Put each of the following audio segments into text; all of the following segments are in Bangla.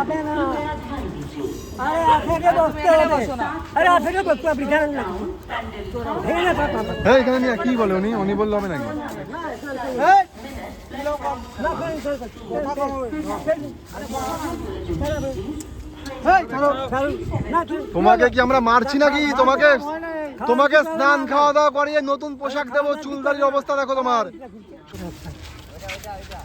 না আরে বসতে হবে। আরে বসতে না এখানে কি বলে উনি? উনি বললে হবে নাকি? তোমাকে কি আমরা মারছি নাকি? তোমাকে তোমাকে স্নান খাওয়া দাওয়া করিয়ে নতুন পোশাক দেবো চুলদারির অবস্থা দেখো তোমার।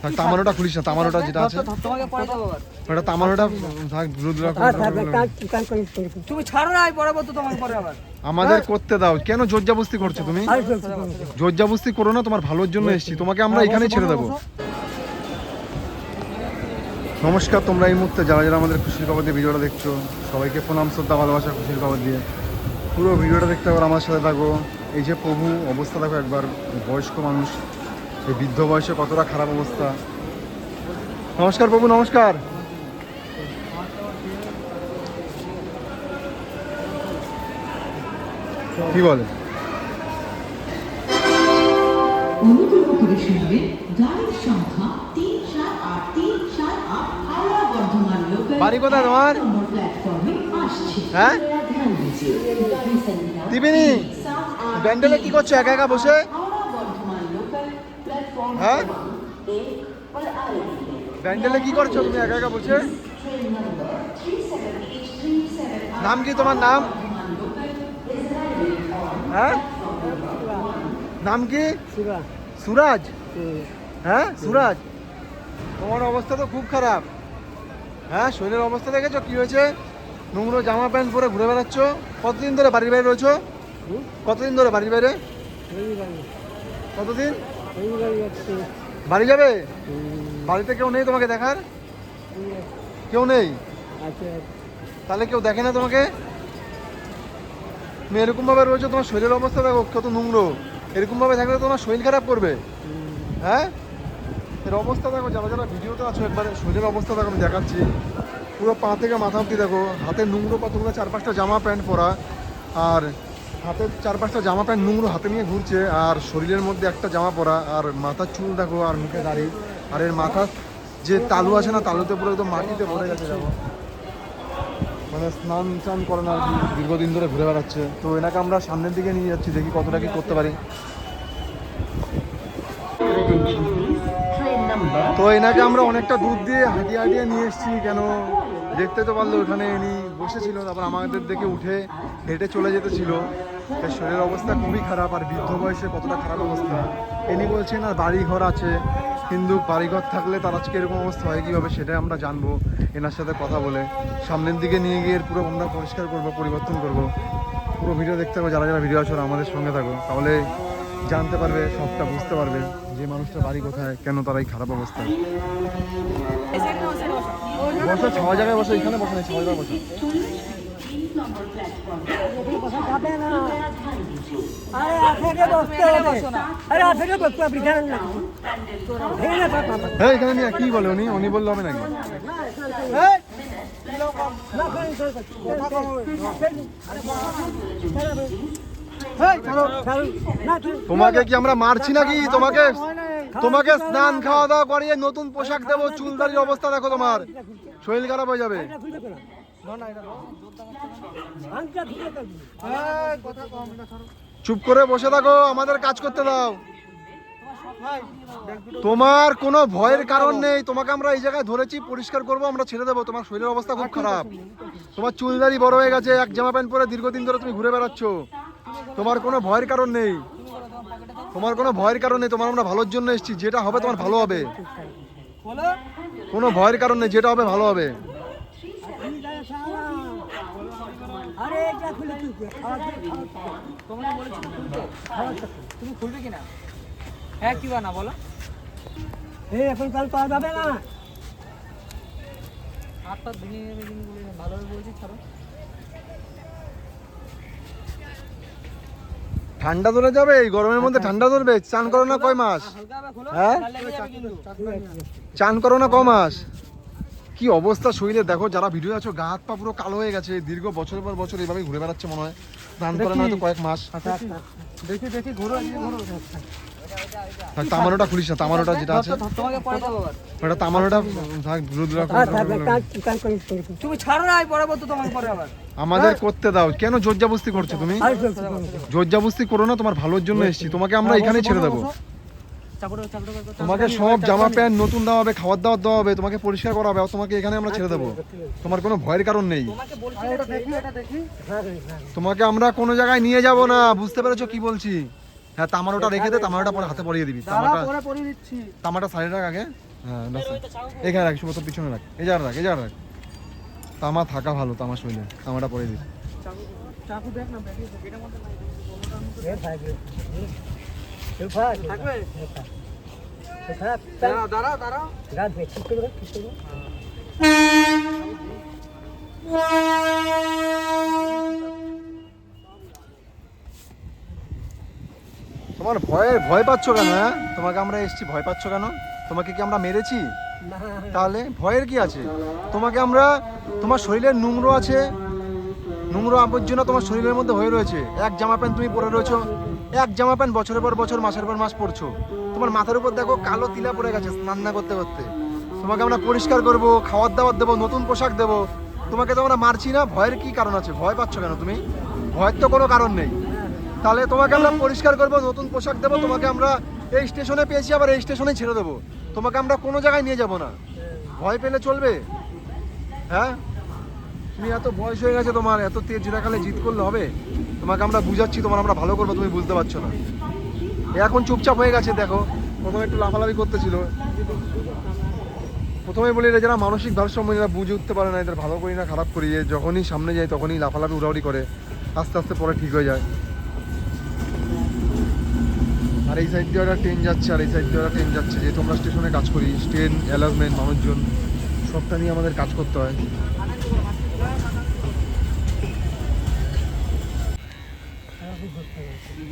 থাক, তামানোটা খুলিস না তামানোটা যেটা আছে। তোমাকে পরে দেবো আবার। ওটা তামানোটা থাক রুদ্র আর থাকবে কাজ কাজ করিস করিস তুমি ছাড়ো না পড়াবো তো তোমাকে পরে আবার। আমাদের করতে দাও। কেন জোরজাবস্তি করছ তুমি? জোরজাবস্তি করো না তোমার ভালোর জন্য এসেছি। তোমাকে আমরা এখানেই ছেড়ে দেবো। নমস্কার তোমরা এই মুহূর্তে যারা যারা আমাদের খুশির খবর দিয়ে ভিডিওটা দেখছ সবাইকে প্রণাম শ্রদ্ধা ভালোবাসা খুশির খবর দিয়ে। পুরো ভিডিওটা দেখতে একবার আমার সাথে থাকো। এই যে প্রভু অবস্থা দেখো একবার বয়স্ক মানুষ। এই বৃদ্ধ বয়সে কতটা খারাপ অবস্থা? নমস্কার প্রভু নমস্কার। কি বলে? অনুগ্রহ করে শুনবেন গাড়ির সংখ্যা তিন সাত আট তিন সাত আট হাওড়া বর্ধমান লোকাল বাড়ি কোথায় তোমার? প্ল্যাটফর্মে আসছে হ্যাঁ? গাড়ি দিবিনি ব্যান্ডেলে কি করছ? একা একা বসে? হ্যাঁ? ব্যান্ডেলে কি করছ তুমি? একা একা বসে? নাম কি তোমার নাম? হ্যাঁ? নাম কি? সুরাজ। হ্যাঁ? সুরাজ? তোমার অবস্থা তো খুব খারাপ। হ্যাঁ শরীরের অবস্থা দেখেছ? কি হয়েছে? নোংরো জামা প্যান্ট পরে ঘুরে বেড়াচ্ছ? কতদিন ধরে বাড়ির বাইরে রয়েছো? কতদিন ধরে বাড়ির বাইরে। কতদিন? বাড়ি যাবে? বাড়িতে কেউ নেই তোমাকে দেখার? কেউ নেই? তাহলে কেউ দেখে না তোমাকে? তুমি এরকম ভাবে রয়েছো, তোমার শরীরের অবস্থা দেখো, কত নোংরো। এরকম ভাবে থাকলে তোমার শরীর খারাপ করবে। হ্যাঁ? এর অবস্থা দেখো, যারা যারা ভিডিওতে আছো, একবারে শরীরের অবস্থা দেখো, আমি দেখাচ্ছি। পুরো পা থেকে মাথা অব্দি দেখো, হাতে নোংরো কতগুলো চার পাঁচটা জামা, প্যান্ট পরা। আর হাতের চার পাঁচটা জামা প্যান্ট নোংরো হাতে নিয়ে ঘুরছে, আর শরীরের মধ্যে একটা জামা পরা, আর মাথার চুল দেখো, আর মুখে দাঁড়িয়ে আর এর মাথা যে তালু আছে না, তালুতে পরে একদম মাটিতে ভরে গেছে যাব মানে স্নান টান করে না আর কি দীর্ঘদিন ধরে ঘুরে বেড়াচ্ছে। তো এনাকে আমরা সামনের দিকে নিয়ে যাচ্ছি, দেখি কতটা কি করতে পারি। তো এনাকে আমরা অনেকটা দুধ দিয়ে হাঁটিয়ে হাঁটিয়ে নিয়ে এসেছি, কেন দেখতে তো পারল ওখানে এনি বসেছিল, তারপর আমাদের দেখে উঠে হেঁটে চলে যেতেছিল তার শরীরের অবস্থা খুবই খারাপ আর বৃদ্ধ বয়সে কতটা খারাপ অবস্থা? ইনি বলছেন আর বাড়িঘর আছে। কিন্তু বাড়িঘর থাকলে তার আজকে এরকম অবস্থা হয় কীভাবে সেটাই আমরা জানব। এনার সাথে কথা বলে। সামনের দিকে নিয়ে গিয়ে পুরো আমরা পরিষ্কার করব পরিবর্তন করব। পুরো ভিডিও দেখতে হবে যারা যারা ভিডিও আসো আমাদের সঙ্গে থাকো। তাহলে জানতে পারবে সবটা বুঝতে পারবে যে মানুষটা বাড়ি কোথায় কেন তার এই খারাপ অবস্থা। বসো, ছাওয়া জায়গায় বসে এখানে বসো না ছাওয়া জায়গায় বসো। নম্বর প্ল্যাটফর্ম আরে বসতে হবে আরে বসতে না হ্যাঁ এখানে নিয়ে কি বলে উনি উনি বললে হবে নাকি তোমাকে কি আমরা মারছি নাকি তোমাকে তোমাকে স্নান খাওয়া দাওয়া করিয়ে নতুন পোশাক দেবো চুলদারির অবস্থা দেখো তোমার শরীর খারাপ হয়ে যাবে চুপ করে বসে থাকো, আমাদের কাজ করতে দাও। তোমার কোনো ভয়ের কারণ নেই, তোমাকে আমরা এই জায়গায় ধরেছি, পরিষ্কার করব, আমরা ছেড়ে দেবো। তোমার শরীরের অবস্থা খুব খারাপ। তোমার চুলদারি বড় হয়ে গেছে, এক জামা প্যান্ট পরে দীর্ঘদিন ধরে তুমি ঘুরে বেড়াচ্ছ। তোমার কোনো ভয়ের কারণ নেই। তোমার কোনো ভয়ের কারণ নেই, তোমার আমরা ভালোর জন্য এসেছি, যেটা হবে তোমার ভালো হবে। কোনো ভয়ের কারণ নেই, যেটা হবে ভালো হবে আরে এটা খুলে তুই তোমাকে বলেছি খুলতে তুমি খুলবে কিনা হ্যাঁ কি না বলো এই এখন কাল পাওয়া যাবে না হাত ভেঙে যাবে কিন্তু বলে ভালোভাবে বলছি ছাড়ো ঠান্ডা ধরে যাবে এই গরমের মধ্যে ঠান্ডা ধরবে চান করো না কয় মাস? হ্যাঁ? চান করো না ক মাস? কি অবস্থা শরীরে? দেখো যারা ভিডিও আছো গা হাত পা পুরো কালো হয়ে গেছে। দীর্ঘ বছর পর বছর এইভাবে ঘুরে বেড়াচ্ছে মনে হয়। স্নান করে না হয়তো কয়েক মাস। দেখি দেখি ঘুরো ঘুরো। থাক তামানোটা খুলিস না তামানোটা যেটা আছে। তোমাকে পরে ওটা তামানোটা থাক করে করে করে। তুমি ছাড়ো না আমি পরে বলতো তোমাকে পরে আবার। আমাদের করতে দাও। কেন জোরজাবস্তি করছ তুমি। জোরজাবস্তি করো না তোমার ভালোর জন্য এসেছি। তোমাকে আমরা এখানেই ছেড়ে দেবো। তোমাকে সব জামা প্যান্ট নতুন দেওয়া হবে খাবার দাবার দেওয়া হবে তোমাকে পরিষ্কার করা হবে তোমাকে এখানে আমরা ছেড়ে দেবো। তোমার কোনো ভয়ের কারণ নেই। তোমাকে বলছি এটা দেখি এটা দেখি। হ্যাঁ, হ্যাঁ। তোমাকে আমরা কোনো জায়গায় নিয়ে যাব না বুঝতে পেরেছ কি বলছি? হ্যাঁ তামানোটা রেখে দে তামানোটা পরে হাতে পরিয়ে দিবি তামাটা পরে পরে দিচ্ছি। তামাটা সাইডে রাখ আগে। হ্যাঁ ব্যাস। এখানে রাখ শুভ তোর পিছনে রাখ। এই জায়গা রাখ এই জায়গা রাখ। তামা থাকা ভালো তামা শরীরে। তামাটা পরিয়ে দিবি। চাকু দেখ না তোমার ভয়ে, ভয় পাচ্ছ কেন হ্যাঁ? তোমাকে আমরা এসছি, ভয় পাচ্ছ কেন? তোমাকে কি আমরা মেরেছি? তাহলে ভয়ের কি আছে? তোমাকে আমরা, তোমার শরীরের নোংরো আছে, নোংরো আবর্জনা তোমার শরীরের মধ্যে হয়ে রয়েছে। এক জামা প্যান্ট তুমি পরে রয়েছো এক জামা প্যান্ট বছরের পর বছর, মাসের পর মাস পরছো। তোমার মাথার উপর দেখো কালো তিলা পড়ে গেছে স্নান না করতে করতে। তোমাকে আমরা পরিষ্কার করব, খাওয়ার দাওয়ার দেবো, নতুন পোশাক দেবো। তোমাকে তো আমরা মারছি না, ভয়ের কি কারণ আছে? ভয় পাচ্ছ কেন তুমি? ভয়ের তো কোনো কারণ নেই। তাহলে তোমাকে আমরা পরিষ্কার করব, নতুন পোশাক দেবো, তোমাকে আমরা এই স্টেশনে পেয়েছি, আবার এই স্টেশনে ছেড়ে দেবো। তোমাকে আমরা কোনো জায়গায় নিয়ে যাব না। ভয় পেলে চলবে? হ্যাঁ? তুমি এত বয়স হয়ে গেছে তোমার, এত তেজ রাখালে জিত করলে হবে? তোমাকে আমরা বুঝাচ্ছি, তোমার আমরা ভালো করব, তুমি বুঝতে পারছ না। এখন চুপচাপ হয়ে গেছে, দেখো। প্রথমে একটু লাফালাফি করতেছিল। প্রথমে বলি, এরা যারা মানসিক ভারসাম্য এরা বুঝে উঠতে পারে না, এদের ভালো করি না, খারাপ করি যখনই সামনে যাই তখনই লাফালাফি, উড়াউড়ি করে। আস্তে আস্তে পরে ঠিক হয়ে যায়। আর এই সাইড দিয়ে একটা ট্রেন যাচ্ছে, আর এই সাইড দিয়ে একটা ট্রেন যাচ্ছে। যেহেতু আমরা স্টেশনে কাজ করি ট্রেন অ্যালার্টমেন্ট মানুষজন, সবটা নিয়ে আমাদের কাজ করতে হয়।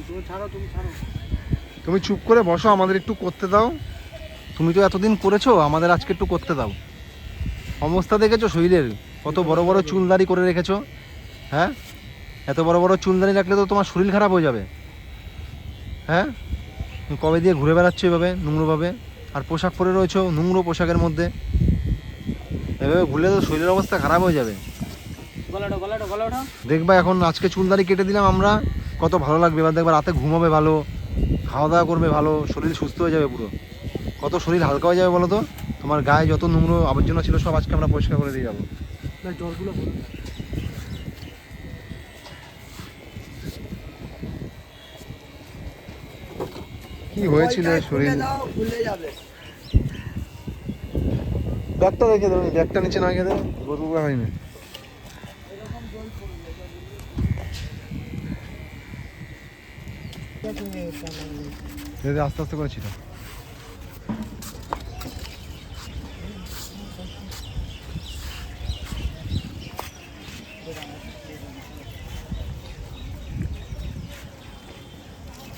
তুমি তুমি ছাড়ো। তুমি চুপ করে বসো আমাদের একটু করতে দাও। তুমি তো এতদিন করেছ আমাদের আজকে একটু করতে দাও। অবস্থা দেখেছ শরীরের কত বড় বড় চুলদারি করে রেখেছো হ্যাঁ? এত বড় বড় চুলদারি রাখলে তো তোমার শরীর খারাপ হয়ে যাবে। হ্যাঁ? তুমি কবে দিয়ে ঘুরে বেড়াচ্ছো এভাবে নোংরোভাবে? আর পোশাক পরে রয়েছো নোংরো পোশাকের মধ্যে। এভাবে ঘুরলে তো শরীরের অবস্থা খারাপ হয়ে যাবে। দেখবা এখন আজকে চুলদারি কেটে দিলাম আমরা। কত ভালো লাগবে এবার দেখবা রাতে ঘুমাবে ভালো খাওয়া দাওয়া করবে ভালো শরীর সুস্থ হয়ে যাবে পুরো। কত শরীর হালকা হয়ে যাবে বলো তো? তোমার গায়ে যত নোংরো আবর্জনা ছিল সব আজকে আমরা পরিষ্কার করে দিয়ে যাব। জলগুলো কি হয়েছিল শরীর? ব্যাগটা রেখে দেবে ব্যাগটা নিচে না গরু হয়নি। ধীরে আস্তে আস্তে করে ছিল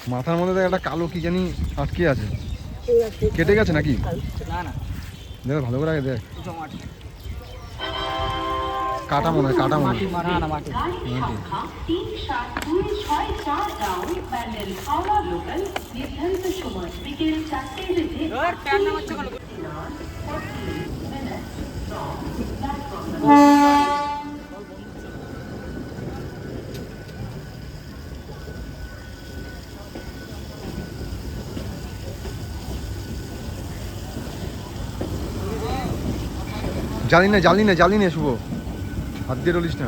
মাথার মধ্যে একটা কালো কি জানি আটকে আছে। কেটে গেছে নাকি? না না। দেখ ভালো করে আগে দেখ। কাটা মনে হয় কাটা মনে হয়। না জানি না জানি না জানি না শুভ। হাত দিয়ে রলিস না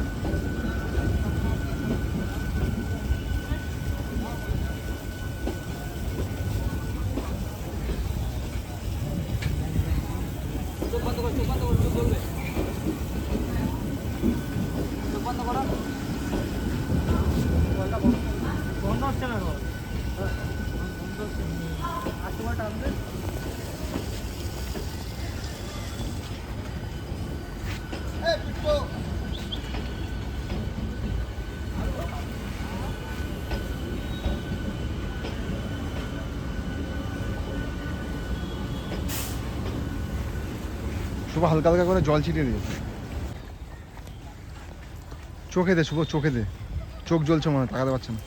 শুভ হালকা হালকা করে জল ছিটিয়ে দিয়েছে চোখে দে শুভ, চোখে দে। চোখ জ্বলছে মনে তাকাতে পারছে না।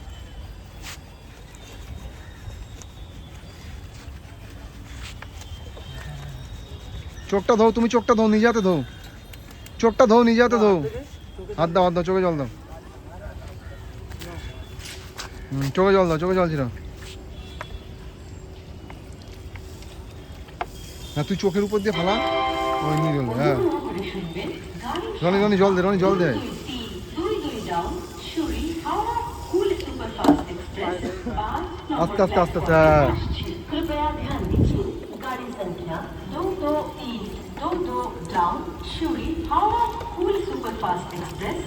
চোখটা ধো, তুমি চোখটা ধো, নিজে হাতে ধো। চোখটা ধো, নিজে হাতে ধো। হাত দাও হাত দাও, চোখে জল দাও। চোখে জল দাও, চোখে জল ছিল না, তুই চোখের উপর দিয়ে ফালা। ওই নিয়ে জল দে, হ্যাঁ করে শুনবেন গাড়ির রনি রনি জল দে রনি জল দে দুই দুই ডাউন সুরি হাওড়া कुल सुपरफास्ट एक्सप्रेस पाँच আস্তে আস্তে আস্তে আস্তে হ্যাঁ। कृपया ध्यान दीजिए गाड़ी संख्या दो दो तीन दो दो डाउन शिवड़ी हावड़ा कुल सुपरफास्ट एक्सप्रेस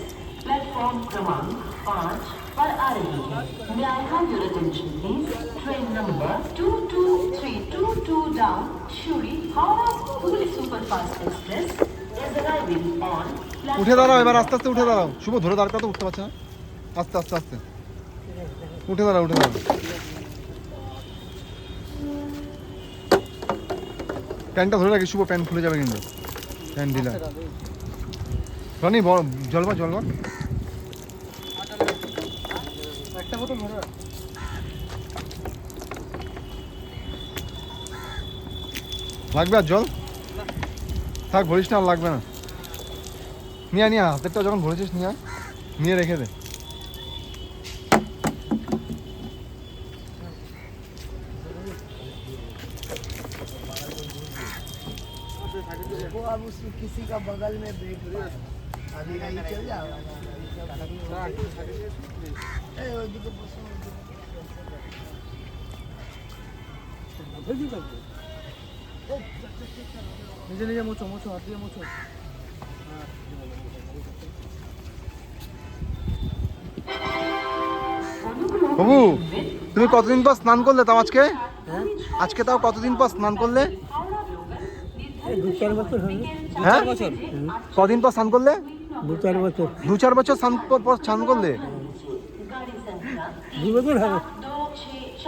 प्लेटफॉर्म क्रमांक पाँच For RAA, may I have your attention please? Train number 22322 down Shuri Howrah Pune Superfast Express is arriving on উঠে দাঁড়াও এবার আস্তে আস্তে উঠে দাঁড়াও শুভ ধরে দাঁড় তো উঠতে পারছে না আস্তে আস্তে আস্তে উঠে দাঁড়াও উঠে দাঁড়াও প্যান্টটা ধরে রাখি শুভ প্যান্ট খুলে যাবে কিন্তু প্যান্ট ঢিলা রনি জলবা জলবা লাগবে আর জল থাক ভরিস না আর লাগবে না নিয়ে আয়, নিয়ে আয়, হাতেরটা যখন ভরেছিস নিয়ে আয়, নিয়ে রেখে দে वो अब उस किसी का बगल में ब्रेक मारा। अभी নিজে নিজে মোচো মোচো হাত দিয়ে মোচো বাবু তুমি কতদিন পর স্নান করলে তাও আজকে? হ্যাঁ? আজকে তাও কতদিন পর স্নান করলে? হ্যাঁ? কদিন পর স্নান করলে? দু চার বছর। দু চার বছর স্নান পর পর স্নান করলে? দু বছর হবে।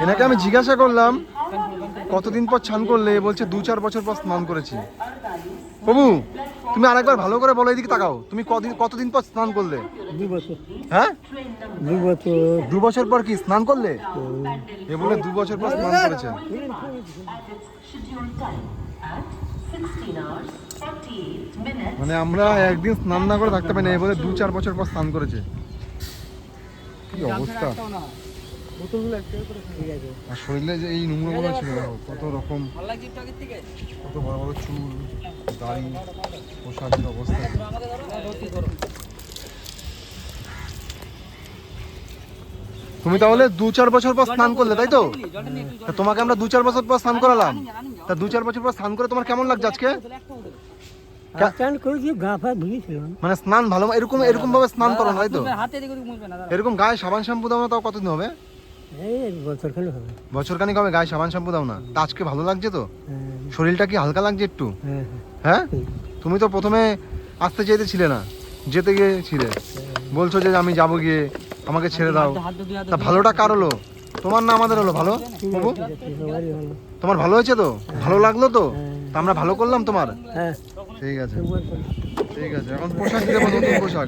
এনাকে আমি জিজ্ঞাসা করলাম কতদিন পর স্নান করলে? বলছে দু চার বছর পর স্নান করেছি। বাবু তুমি আরেকবার ভালো করে বলো এদিকে তাকাও। তুমি কদিন কতদিন পর স্নান করলে? দু বছর। হ্যাঁ? দু বছর। দু বছর পর কি স্নান করলে? এ বলে দু বছর পর স্নান করেছে scheduled time at 16 hours 48 minutes. মানে আমরা একদিন স্নান না করে থাকতে পারি না এ বলে দু চার বছর পর স্নান করেছে। কি অবস্থা? আর শরীরে যে এই নোংরাগুলো ছিল কত রকম কত বড় বড় চুল দাড়ি পোশাকের অবস্থা। তুমি তাহলে দু চার বছর পর স্নান করলে তাই তা তোমাকে আমরা দু চার বছর পর স্নান করালাম। তা দু চার বছর পর স্নান করে তোমার কেমন লাগছে আজকে বোতলে একটা বোতল কা- স্নান করেছি গা ফা ধুয়েছিলাম মানে স্নান ভালো এরকম এরকম ভাবে স্নান করো না তাই তো? হাতে এদিকে মুছবে না এরকম গায়ে সাবান শ্যাম্পু দাও না তাও কতদিন হবে? এই এক বছর হবে। গায়ে সাবান শ্যাম্পু দাও না। তা আজকে ভালো লাগছে তো? হ্যাঁ। শরীরটা কি হালকা লাগছে একটু? হ্যাঁ হ্যাঁ। তুমি তো প্রথমে আসতে চাইতেছিলে না যেতে গিয়েছিলে। বলছো যে আমি যাব গিয়ে আমাকে ছেড়ে দাও। তা ভালোটা কার হলো? তোমার না আমাদের হলো ভালো? বাবু? তোমার ভালো হয়েছে তো? ভালো লাগল তো? তা আমরা ভালো করলাম তোমার? হ্যাঁ। ঠিক আছে। ঠিক আছে এখন পোশাক দেবো নতুন পোশাক।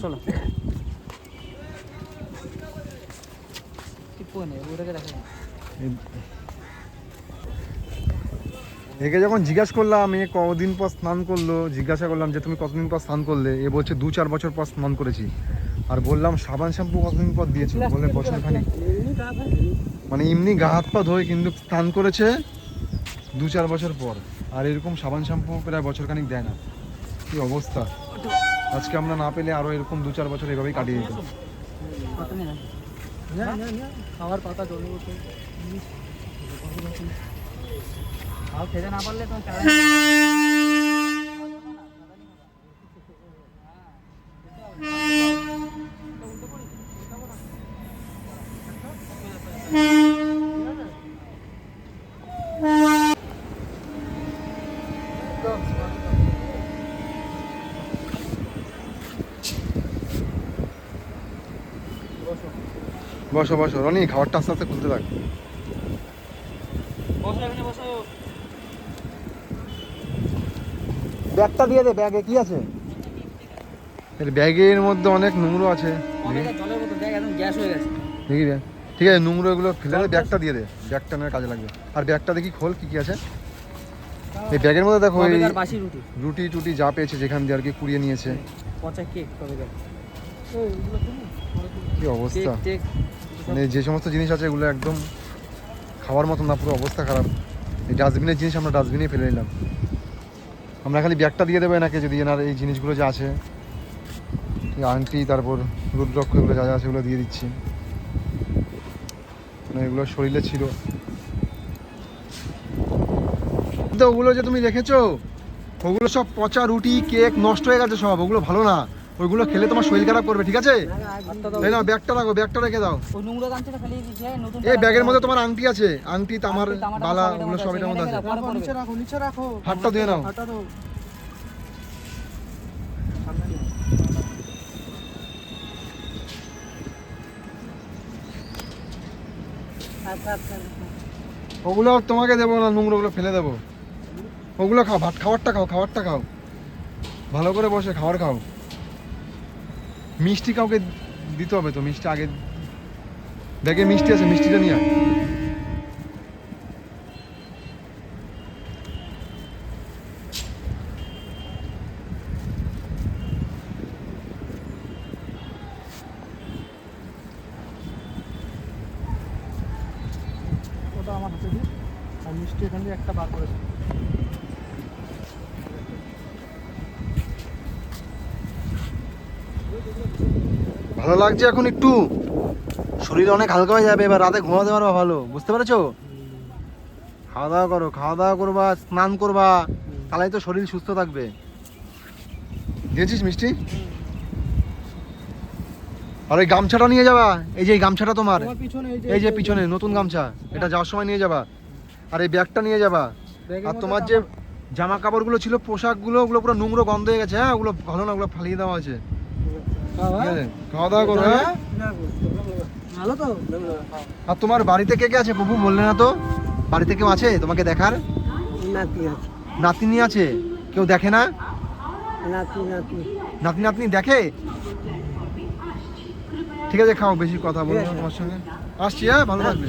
একে যখন জিজ্ঞাসা করলাম এ কদিন পর স্নান করল জিজ্ঞাসা করলাম যে তুমি কতদিন পর স্নান করলে? এ বলছে দু চার বছর পর স্নান করেছি। আর বললাম সাবান শ্যাম্পু কতদিন পর দিয়েছ? বলে বছর খানিক। মানে এমনি গা হাত পা ধোয় কিন্তু স্নান করেছে দু চার বছর পর। আর এরকম সাবান শ্যাম্পু প্রায় বছর খানিক দেয় না। কি অবস্থা আজকে আমরা না পেলে আরও এরকম দু চার বছর এভাবেই কাটিয়ে দিত। খাবার পাতা জল খেতে না পারলে তোমার চালা বসো বসো। রনি খাবারটা আস্তে আস্তে খুলতে থাক। বসো এখানে বসো। ব্যাগটা দিয়ে দে ব্যাগে কি আছে? এর ব্যাগের মধ্যে অনেক নোংরো আছে। দেখ। হয়ে ঠিক আছে নোংরো এগুলো ফেলে দে ব্যাগটা দিয়ে দে। ব্যাগটা নয় কাজে লাগবে। আর ব্যাগটা দেখি খোল কি কি আছে। এই ব্যাগের মধ্যে দেখো এই রুটি। রুটি টুটি যা পেয়েছে যেখান দিয়ে আর কি কুড়িয়ে নিয়েছে। পচা কেক কি অবস্থা? মানে যে সমস্ত জিনিস আছে এগুলো একদম খাওয়ার মতো না, পুরো অবস্থা খারাপ। এই ডাস্টবিনের জিনিস আমরা ডাস্টবিনে ফেলে নিলাম। আমরা খালি ব্যাগটা দিয়ে দেবো এনাকে, যদি এনার এই জিনিসগুলো যা আছে। আংটি, তারপর রুদ্রক্ষ, এগুলো যা যা আছে সেগুলো দিয়ে দিচ্ছি। মানে এগুলো শরীরে ছিল। তো ওগুলো যে তুমি রেখেছো, ওগুলো সব পচা রুটি, কেক নষ্ট হয়ে গেছে সব, ওগুলো ভালো না। ওইগুলো খেলে তোমার শরীর খারাপ করবে ঠিক আছে? এই নাও ব্যাগটা রাখো ব্যাগটা রেখে দাও। এই ব্যাগের মধ্যে তোমার আংটি আছে আংটি তামার বালা ওগুলো সব এটার মধ্যে আছে। এখানে রাখো, নিচে রাখো নিচে রাখো। হাতটা ধুয়ে নাও। ওগুলো তোমাকে দেবো না নোংরাগুলো ফেলে দেবো। ওগুলো খাও ভাত খাবারটা খাও খাবারটা খাও। ভালো করে বসে খাবার খাও। মিষ্টি কাউকে দিতে হবে তো, মিষ্টি আগে ব্যাগে মিষ্টি আছে, মিষ্টিটা নিয়ে ওটা আমার হাতে দিই। আর মিষ্টি এখান একটা বার করেছে ভালো লাগছে এখন একটু। শরীর অনেক হালকা হয়ে যাবে এবার রাতে ঘুমাতে পারবা ভালো বুঝতে পেরেছ? খাওয়া দাওয়া করো খাওয়া দাওয়া করবা স্নান করবা তাহলে তো শরীর সুস্থ থাকবে। দিয়েছিস মিষ্টি? আর ওই গামছাটা নিয়ে যাবা এই যে এই গামছাটা তোমার এই যে পিছনে নতুন গামছা এটা যাওয়ার সময় নিয়ে যাবা। আর এই ব্যাগটা নিয়ে যাবা। আর তোমার যে জামা কাপড়গুলো ছিল পোশাকগুলো ওগুলো পুরো নোংরো গন্ধ হয়ে গেছে হ্যাঁ? ওগুলো ভালো না ওগুলো ফালিয়ে দেওয়া আছে। খাওয়া? দাওয়া করো হ্যাঁ? ভালো তো? আর তোমার বাড়িতে কে কে আছে? প্রভু বললে না তো। বাড়িতে কেউ আছে তোমাকে দেখার? নাতি আছে। নাতিনি আছে? কেউ দেখে না? নাতি নাতি। নাতি নাতনি দেখে? ঠিক আছে খাও বেশি কথা বলব তোমার সঙ্গে। আসছি হ্যাঁ ভালো থাকবে।